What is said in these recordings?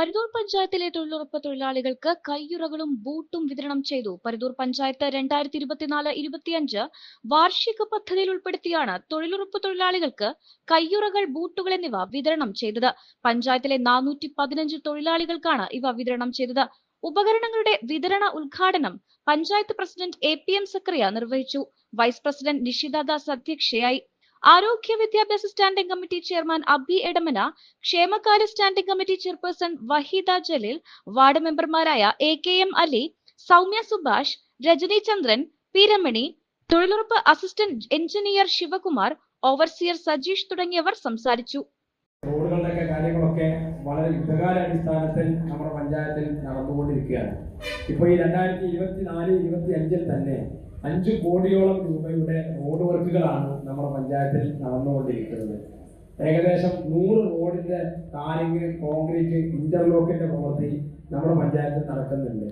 പരിതൂർ പഞ്ചായത്തിലെ തൊഴിലുറപ്പ് തൊഴിലാളികൾക്ക് കയ്യുറകളും ബൂട്ടും വിതരണം ചെയ്തു. പരിതൂർ പഞ്ചായത്ത് രണ്ടായിരത്തി ഇരുപത്തിനാല് ഇരുപത്തിയഞ്ച് വാർഷിക പദ്ധതിയിൽ ഉൾപ്പെടുത്തിയാണ് തൊഴിലുറപ്പ് തൊഴിലാളികൾക്ക് കയ്യുറകൾ ബൂട്ടുകൾ എന്നിവ വിതരണം ചെയ്തത്. പഞ്ചായത്തിലെ നാനൂറ്റി പതിനഞ്ച് തൊഴിലാളികൾക്കാണ് ഇവ വിതരണം ചെയ്തത്. ഉപകരണങ്ങളുടെ വിതരണ ഉദ്ഘാടനം panchayat president A P M Zakariya നിർവഹിച്ചു. വൈസ് പ്രസിഡന്റ് നിഷിത ദാസ് അധ്യക്ഷയായി. ആരോഗ്യ വിദ്യാഭ്യാസ standing committee chairman Abi Edamana ക്ഷേമകാര്യ standing committee chairperson Waheeda Jaleel ward മെമ്പർമാരായ A K M Ali Soumya Subhash Rajani Chandran P Ramani തൊഴിലുറപ്പ് assistant engineer Sivakumar overseer Sajeesh തുടങ്ങിയവർ സംസാരിച്ചു. റോഡുകളുടെയൊക്കെ കാര്യങ്ങളൊക്കെ വളരെ യുദ്ധകാലാടിസ്ഥാനത്തിൽ നമ്മുടെ പഞ്ചായത്തിൽ നടന്നുകൊണ്ടിരിക്കുകയാണ്. ഇപ്പോൾ ഈ രണ്ടായിരത്തി ഇരുപത്തി നാല് ഇരുപത്തി അഞ്ചിൽ തന്നെ അഞ്ച് കോടിയോളം രൂപയുടെ റോഡ് വർക്കുകളാണ് നമ്മുടെ പഞ്ചായത്തിൽ നടന്നുകൊണ്ടിരിക്കുന്നത്. ഏകദേശം നൂറ് റോഡിന്റെ ടാറിങ് കോൺക്രീറ്റ് ഇന്റർലോക്കിന്റെ പ്രവൃത്തി നമ്മുടെ പഞ്ചായത്തിൽ നടക്കുന്നുണ്ട്.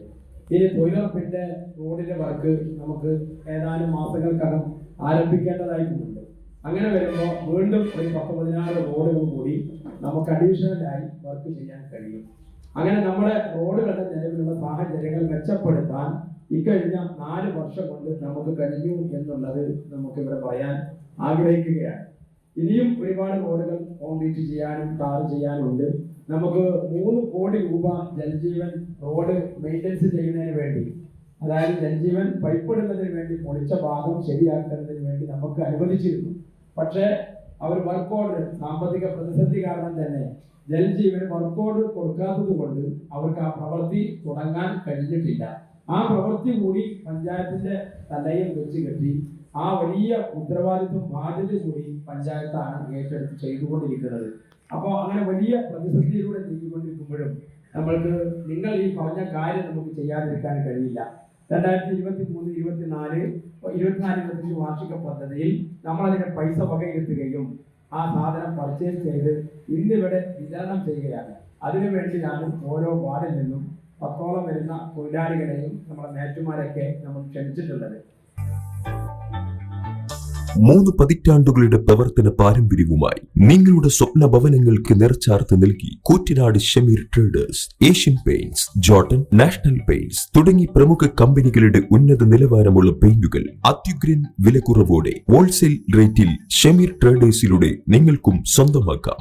ഇനി തൊഴിലുറപ്പിന്റെ റോഡിന്റെ വർക്ക് നമുക്ക് ഏതാനും മാസങ്ങൾക്കകം ആരംഭിക്കേണ്ടതായിട്ടുണ്ട്. അങ്ങനെ വരുമ്പോൾ വീണ്ടും ഒരു പത്ത് പതിനാറ് റോഡുകൾ കൂടി നമുക്ക് അഡീഷണൽ ആയി വർക്ക് ചെയ്യാൻ കഴിയും. അങ്ങനെ നമ്മുടെ റോഡുകളുടെ നിലവിലുള്ള സാഹചര്യങ്ങൾ മെച്ചപ്പെടുത്താൻ ഇക്കഴിഞ്ഞ നാല് വർഷം കൊണ്ട് നമുക്ക് കഴിഞ്ഞു എന്നുള്ളത് നമുക്ക് ഇവിടെ പറയാൻ ആഗ്രഹിക്കുകയാണ്. ഇനിയും ഒരുപാട് റോഡുകൾ കോൺക്രീറ്റ് ചെയ്യാനും ടാർ ചെയ്യാനുണ്ട്. നമുക്ക് മൂന്ന് കോടി രൂപ ജലജീവൻ റോഡ് മെയിന്റനൻസ് ചെയ്യുന്നതിന് വേണ്ടി അതായത് ജലജീവൻ പൈപ്പ് ഇടുന്നതിന് വേണ്ടി പൊളിച്ച ഭാഗം ശരിയാക്കുന്നതിന് വേണ്ടി നമുക്ക് അനുവദിച്ചിരുന്നു. പക്ഷേ അവർ വർക്ക് ഓർഡർ സാമ്പത്തിക പ്രതിസന്ധി കാരണം തന്നെ ജലജീവന് വർക്ക് ഓർഡർ കൊടുക്കാത്തത് കൊണ്ട് അവർക്ക് ആ പ്രവൃത്തി തുടങ്ങാൻ കഴിഞ്ഞിട്ടില്ല. ആ പ്രവൃത്തി കൂടി പഞ്ചായത്തിന്റെ തലയിൽ വെച്ച് കെട്ടി ആ വലിയ ഉത്തരവാദിത്വം ബാധ്യത കൂടി പഞ്ചായത്താണ് ഏറ്റെടുത്ത് ചെയ്തുകൊണ്ടിരിക്കുന്നത്. അപ്പോൾ അങ്ങനെ വലിയ പ്രതിസന്ധിയിലൂടെ നീങ്ങിക്കൊണ്ടിരിക്കുമ്പോഴും നമ്മൾക്ക് നിങ്ങൾ ഈ പറഞ്ഞ കാര്യം നമുക്ക് ചെയ്യാതിരിക്കാൻ കഴിയില്ല. രണ്ടായിരത്തി ഇരുപത്തി മൂന്ന് ഇരുപത്തിനാല് ഇരുപത്തിനാല് ഇരുപത്തഞ്ച് വാർഷിക പദ്ധതിയിൽ നമ്മളതിനെ പൈസ വകയിരുത്തുകയും ആ സാധനം പർച്ചേസ് ചെയ്ത് ഇന്നിവിടെ വിതരണം ചെയ്യുകയാണ്. അതിനുവേണ്ടി ഞാനും ഓരോ വാർഡിൽ നിന്നും പത്തോളം വരുന്ന തൊഴിലാളികളെയും നമ്മുടെ മേറ്റുമാരൊക്കെ നമ്മൾ ക്ഷണിച്ചിട്ടുള്ളത്. മൂന്ന് പതിറ്റാണ്ടുകളുടെ പ്രവർത്തന പാരമ്പര്യവുമായി നിങ്ങളുടെ സ്വപ്ന ഭവനങ്ങൾക്ക് നിറച്ചാർത്ത് നൽകി Koottanad Shameer traders Asian paints Jotun national paints തുടങ്ങി പ്രമുഖ കമ്പനികളുടെ ഉന്നത നിലവാരമുള്ള പെയിന്റുകൾ അത്യുഗ്രൻ വിലക്കുറവോടെ ഹോൾസെയിൽ റേറ്റിൽ ഷമീർ ട്രേഡേഴ്സിലൂടെ നിങ്ങൾക്കും സ്വന്തമാക്കാം.